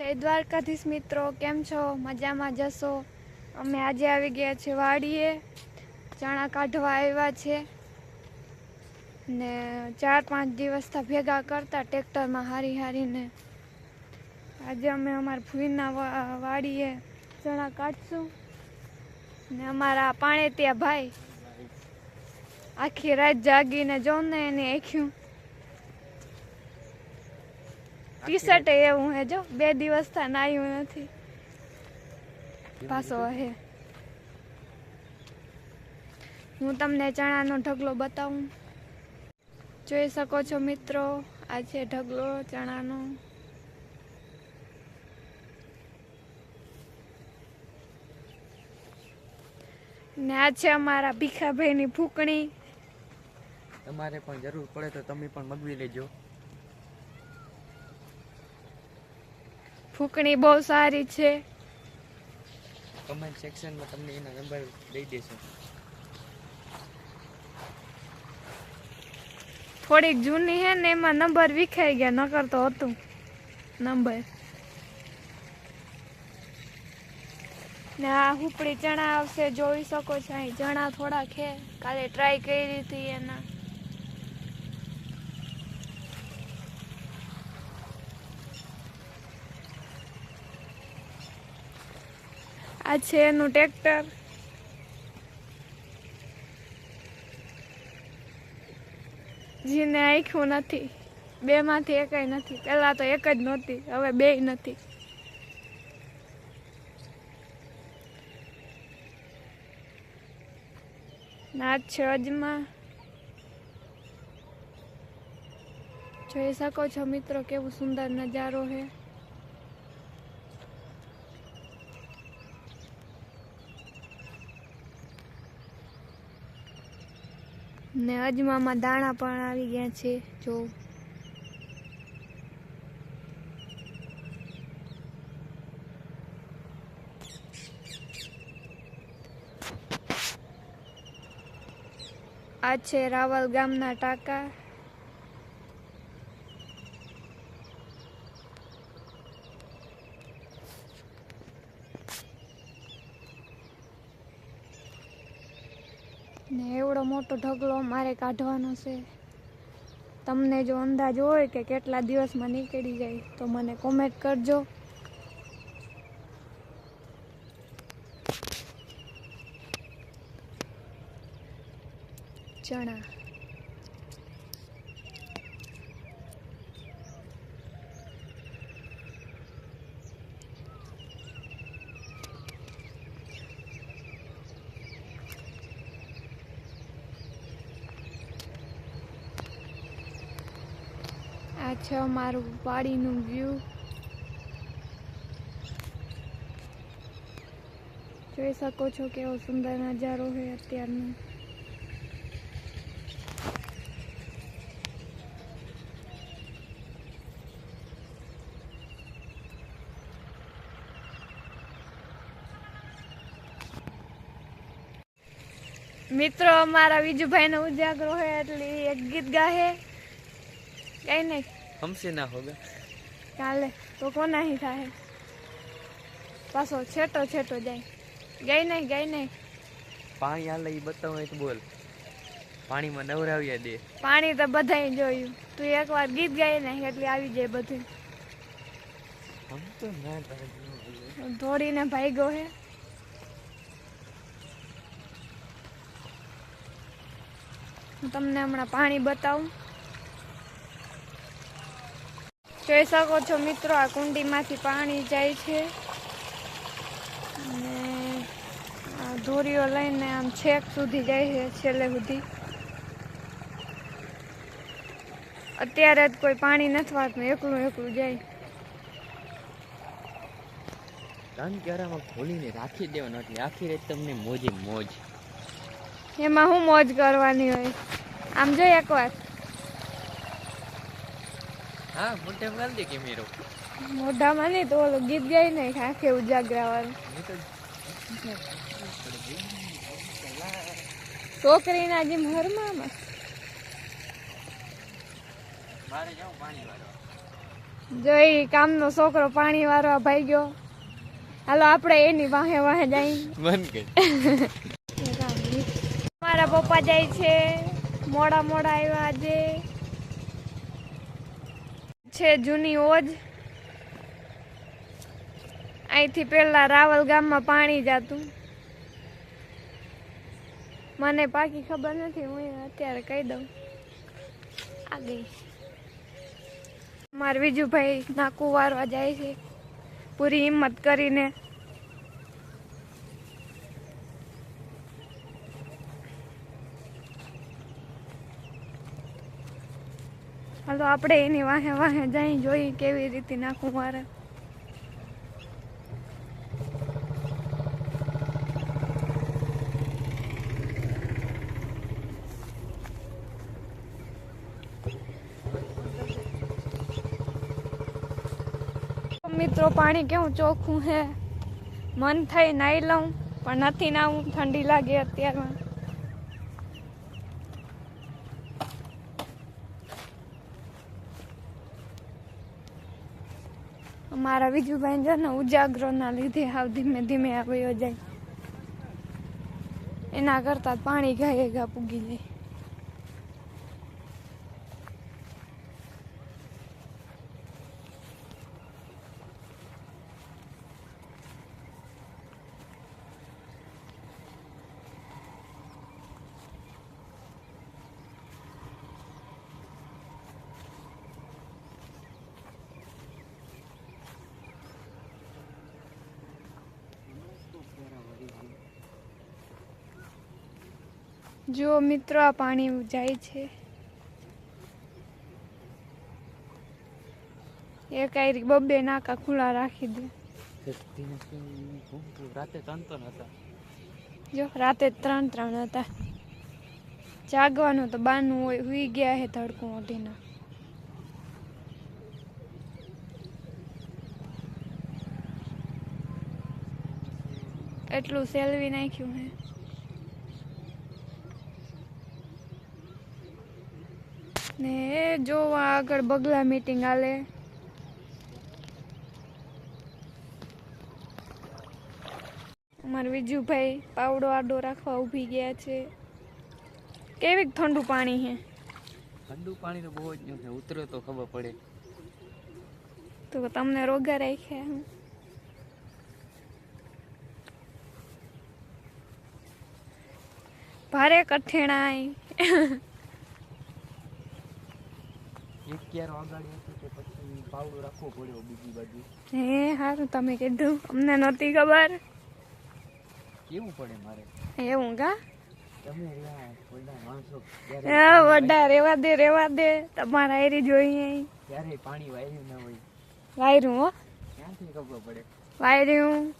જય દ્વારકાધીશ મિત્રો, કેમ છો? મજામાં જશો? અમે આજે આવી ગયા છે વાડીએ. ચણા કાઢવા આવ્યા છે. ને ચાર પાંચ દિવસથી ભેગા કરતા ટ્રેક્ટરમાં હારી હારીને. આજે અમે અમારા ભૂઈના વાડીએ ચણા કાઢશું. ને અમારા પાણે ત્યાં ભાઈ આખી રાત જાગીને જો ને એને આખ્યું ટી એવું હે જો, બે દિવસ થા નાયું નથી. પાછો હે. હું તમને ચણાનો ઢગલો બતાવું. જોઈ શકો છો મિત્રો, આ છે ઢગલો ચણાનો. ને આ છે અમારા ભીખાભાઈની ફૂકણી તમારે પણ જરૂર પડે તો તમે પણ મગવી લેજો. ફૂકણી બહુ સારી છે. કમેન્ટ સેક્શનમાં તમને એના નંબર દઈ દેશે. થોડીક જૂની હે ને એમાં નંબર વિખાઈ ગયા નકર તો હતું. નંબર ને આ હુપડી ચણા આવશે જોઈ શકો છો અહીં. ચણા થોડા ખે કાલે ટ્રાય કરી હતી એના. આ છે એનું ટ્રેક્ટર. જીને આખ્યું નથી. બે માંથી એકય નથી. પેલા તો એક જ નહોતી, હવે બે નથી. નાચ છે અજમા. જોઈ શકો છો મિત્રો કેવું સુંદર નજારો છે. ને અજમામાં દાણા પણ આવી ગયા છે જો. આ છે રાવલ ગામના ટાકા. ને એવડો મોટો ઢગલો મારે કાઢવાનો છે. તમને જો અંદાજ હોય કે કેટલા દિવસમાં નીકળી જાય, તો મને કોમેન્ટ કરજો. ચણા. આ છે અમારું વાડીનું વ્યૂ જોઈ શકો છો કેવો સુંદર નજારો છે અત્યારનો. મિત્રો, અમારા વિજુભાઈ નો ઉજાગરો હોય એટલે એક ગીત ગાહે. કઈ નહીં. હમશે ના હોગા ચાલે તો કોના હી થાય? પાછો છેટો છેટો જાય. ગઈ નહીં ગઈ નહીં. પાણી હાલે એ બતાવો તો બોલ. પાણીમાં નવરાવ્યા દે. પાણી તો બધાય જોયું. તું એકવાર ગીત ગાઈ ને એટલે આવી જાય બધું. હમ તો ના. દોડીને ભાગ્યો હે. હું તમને હમણાં પાણી બતાવું. જોઈ શકો છો મિત્રો આ કુંડીમાંથી પાણી જાય છે. અને દોરીઓ લઈને આમ છેક સુધી જાય છે છેલ્લે સુધી. અત્યારે જ કોઈ પાણી નથી વાળતું એકલું એકલું જાય. કાન ક્યારામાં ખોલીને રાખી દેવાનો એટલે આખી રાત તમને મોજે મોજ. એમાં હું મોજ કરવાની હોય? આમ જો એકવાર. હા મોટે માલ દે કેમેરો મોઢામાં નહીં તો ઓલું ગીત ગાય ને આંખે ઉજાગરા વાળું છોકરીના જેમ હરમામાં. મારે જાઉં પાણી વાળવા. જોઈ કામનો છોકરો પાણી વારવા ભાઈ ગયો હાલો આપણે એની વાહે વાહે જઈ. મન કે મારા પપ્પા જાય છે. મોડા મોડા આવ્યા આજે. છે, જૂની ઓજ અહીંથી પેલા રાવલ ગામમાં પાણી જતું. મને પાકી ખબર નથી, હું અત્યારે કહી દઉં. આ ગઈ. મારે વિજુભાઈ ના વારવા જાય છે. પૂરી હિંમત કરીને હાલો આપણે એની વાહે વાહે જઈ જોઈ કેવી રીતે નાખું મારે. મિત્રો, પાણી કેવું ચોખ્ખું હે મન થઈ નાઈ લઉં, પણ નથી નાવું, ઠંડી લાગે અત્યારમાં. મારા વિજુભાઈ છે ને ઉજાગરો ના લીધે હાવ ધીમે ધીમે આવ્યો જાય. એના કરતા પાણી ગાય ગા પૂગી જાય. જો મિત્રો, આ પાણી જાય છે. એ કઈ બબ્બે નાકા ખુલ્લા રાખી દે. રાતે ત્રણ ત્રણ હતા જો, રાતે ત્રણ ત્રણ હતા. જાગવાનું તો બાનું હોય, હુઈ ગયા હે તડકું ઓઢીના. એટલું સેલવી નાખ્યું હે. ને જો આગળ બગલા મીટિંગ આલે અમારા વિજુભાઈ પાવડો આડો રાખવા ઊભી ગયા છે. કેવી ઠંડુ પાણી હે? ઠંડુ પાણી તો બહુ જ છે ઉતરે તો ખબર પડે. તો તમને રોગા રાખ્યા હું? ભારે કઠિણાઈ એક ક્યાર વાગાડી હતું કે પછી પાવડો રાખવો પડ્યો બીજી બાજુ. હે હારું તમે કીધું. અમને નહોતી ખબર. કેવું પડે મારે? એવું કા? તમે રહ્યા બધા માણસો હા વડા રેવા દે રેવા દે. તમારા એરી જોઈએ ક્યારે પાણી વાયર્યું ના હોય. વાયરું હો. ક્યાંથી ખબર પડે? વાયરું.